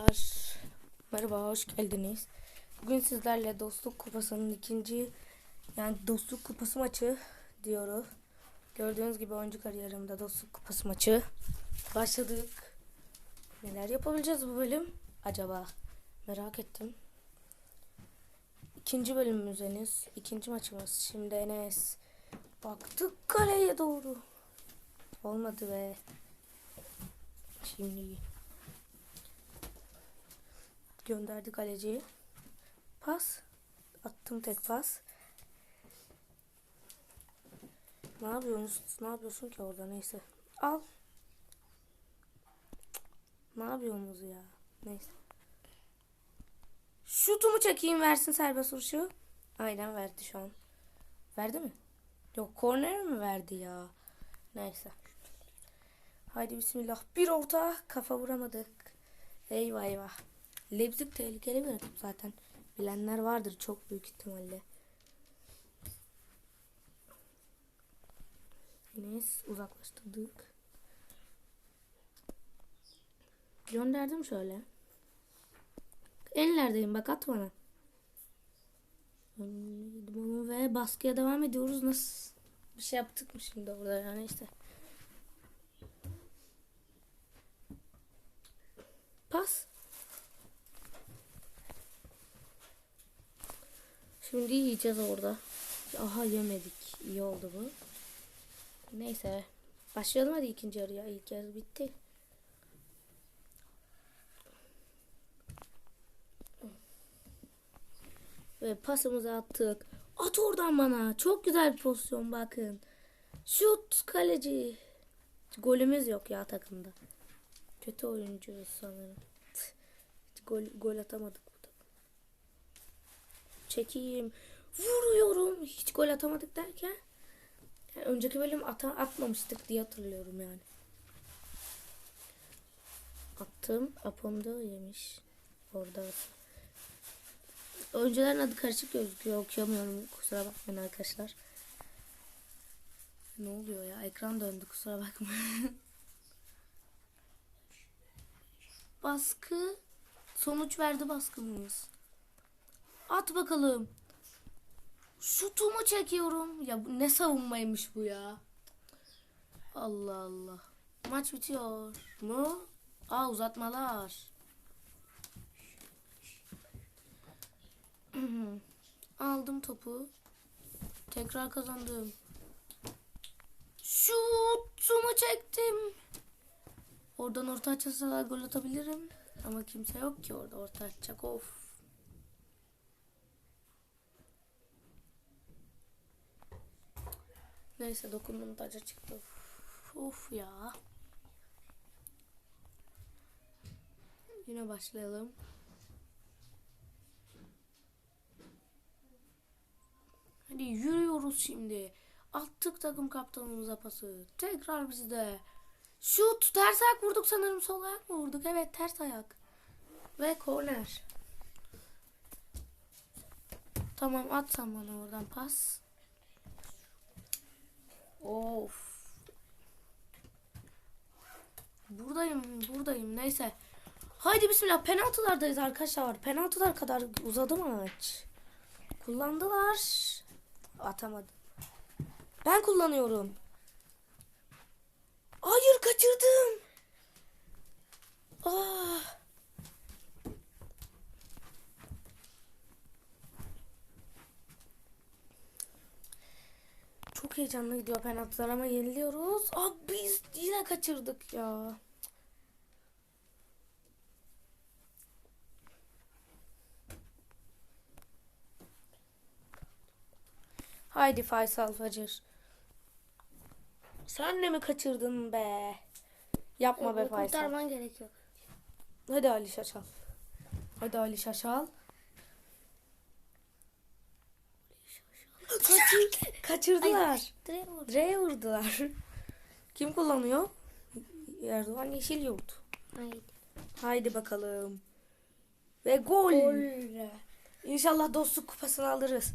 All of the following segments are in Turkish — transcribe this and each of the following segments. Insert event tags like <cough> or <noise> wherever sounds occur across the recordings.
Arkadaşlar, Merhaba, hoş geldiniz. Bugün sizlerle Dostluk Kupası'nın ikinci yani Dostluk Kupası maçı diyoruz. Gördüğünüz gibi oyuncu kariyerimde Dostluk Kupası maçı. Başladık. Neler yapabileceğiz bu bölüm acaba? Merak ettim. İkinci bölümümüz henüz. ikinci maçımız. Şimdi Enes. Baktık kaleye doğru. Olmadı be. Şimdi gönderdi kaleciyi. Pas. Attım tek pas. Ne yapıyorsun? Ne yapıyorsun ki orada? Neyse. Al. Ne yapıyorsunuz ya? Neyse. Şutumu çekeyim versin serbest vuruşu. Aynen verdi şu an. Verdi mi? Yok korner mi verdi ya? Neyse. Haydi bismillah. Bir orta kafa vuramadık. Eyvah eyvah. Leipzig tehlikeli bir rakip zaten. Bilenler vardır çok büyük ihtimalle. Enes uzaklaştırdık. Gönderdim şöyle. Ellerdeyim bak at bana. Ve baskıya devam ediyoruz. Nasıl bir şey yaptık mı şimdi orada yani işte. Pas. Şimdi yiyeceğiz orada. Aha yemedik. İyi oldu bu. Neyse. Başlayalım hadi ikinci yarıya. İlk yarı bitti. Ve pasımızı attık. At oradan bana. Çok güzel bir pozisyon bakın. Şut kaleci. Golümüz yok ya takımda. Kötü oyuncuyuz sanırım. Hiç gol, gol atamadık. Çekeyim. Vuruyorum. Hiç gol atamadık derken. yani önceki bölüm ata, atmamıştık diye hatırlıyorum yani. Attım. Apom'da yemiş. Orada. Oyuncuların adı karışık gözüküyor. Okuyamıyorum. Kusura bakmayın arkadaşlar. Ne oluyor ya? Ekran döndü. Kusura bakmayın. <laughs> Baskı. Sonuç verdi baskımız. At bakalım. Şutumu çekiyorum. Ya bu ne savunmaymış bu ya. Allah Allah. Maç bitiyor mu? Aa uzatmalar. <clears throat> Aldım topu. Tekrar kazandım. Şutumu çektim. Oradan orta açarsa gol atabilirim. Ama kimse yok ki orada orta açacak. Of. Neyse dokundum taca çıktı. Of, of ya. Yine başlayalım. Hadi yürüyoruz şimdi. Attık takım kaptanımıza pası. Tekrar bizde. Şut ters ayak vurduk sanırım sol ayak mı vurduk? Evet ters ayak. Ve korner. Tamam at sen bana oradan pas. Of. Buradayım buradayım neyse. Haydi bismillah penaltılardayız arkadaşlar. Penaltılar kadar uzadı maç. Kullandılar. Atamadım. Ben kullanıyorum. Hayır kaçırdım. Ah. Çok heyecanlı gidiyor penaltılar ama yeniliyoruz. Abi biz yine kaçırdık ya. Haydi Faysal Facır. Sen de mi kaçırdın be? Yapma be Faysal. Kurtarman gerekiyor. Hadi Ali Şaşal. Hadi Ali Şaşal. Kaçır, kaçırdılar. Direğe vur. Direğe vurdular. <laughs> Kim kullanıyor? Erdoğan Yeşil Yurt. Haydi. Haydi bakalım. Ve gol. İnşallah dostluk kupasını alırız.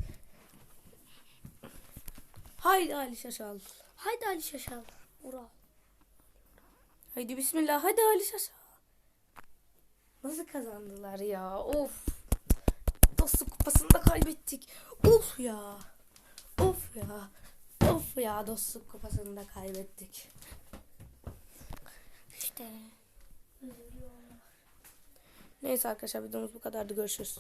Haydi Ali Şaşal. Haydi Ali Şaşal. Ural. Haydi bismillah. Hadi Ali Şaşal. Nasıl nasıl kazandılar ya? Of. Dostluk kupasını da kaybettik. Of ya. Of ya. Of ya dostluk kupasını da kaybettik. İşte. Neyse arkadaşlar videomuz bu kadardı. Görüşürüz.